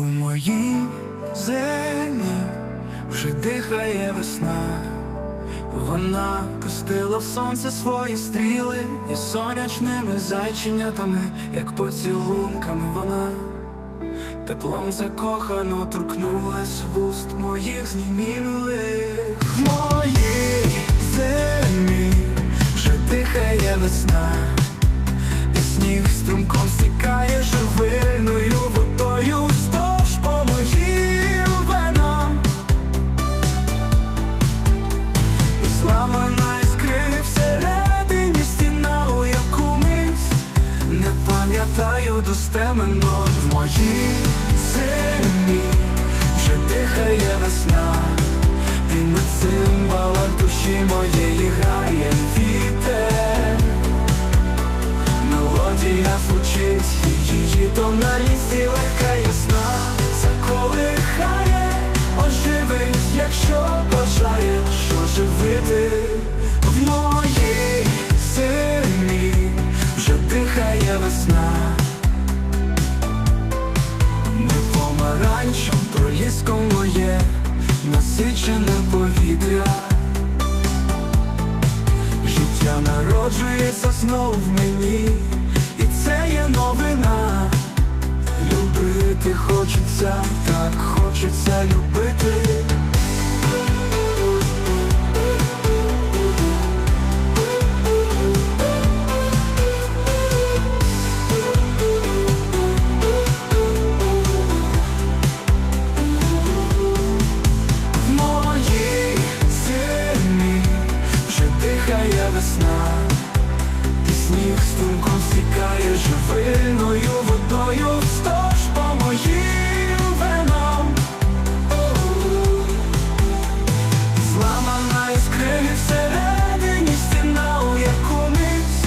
У моїй землі вже дихає весна, вона пустила в сонце свої стріли і сонячними зайченятами, як поцілунками вона. Теплом закохано торкнулась вуст моїх знімілих. В моїй землі вже дихає весна, і сніг струмком стікає достеменно в моїй землі вже дихає весна, і на цимбалах душі моєї грає вітер. Мелодія звучить, її тональність і легка ясна народжується знов в мені, і це є новина. Любити хочеться, так хочеться любити. Весна, сніг струнком стікає живиною водою стож по моїм венам. Зламана іскриві всередині стіна, у яку мить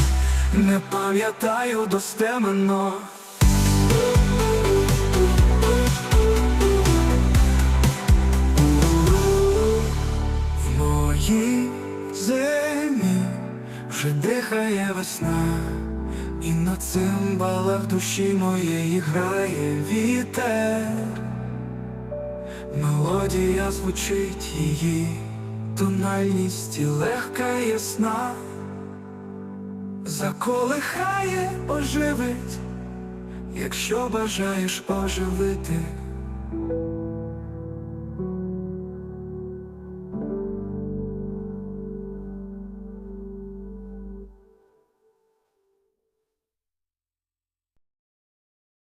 не пам'ятаю достеменно. Дихає весна, і на цимбалах душі моєї грає вітер. Мелодія звучить її, тональність легка ясна, заколихає, оживить, якщо бажаєш оживити.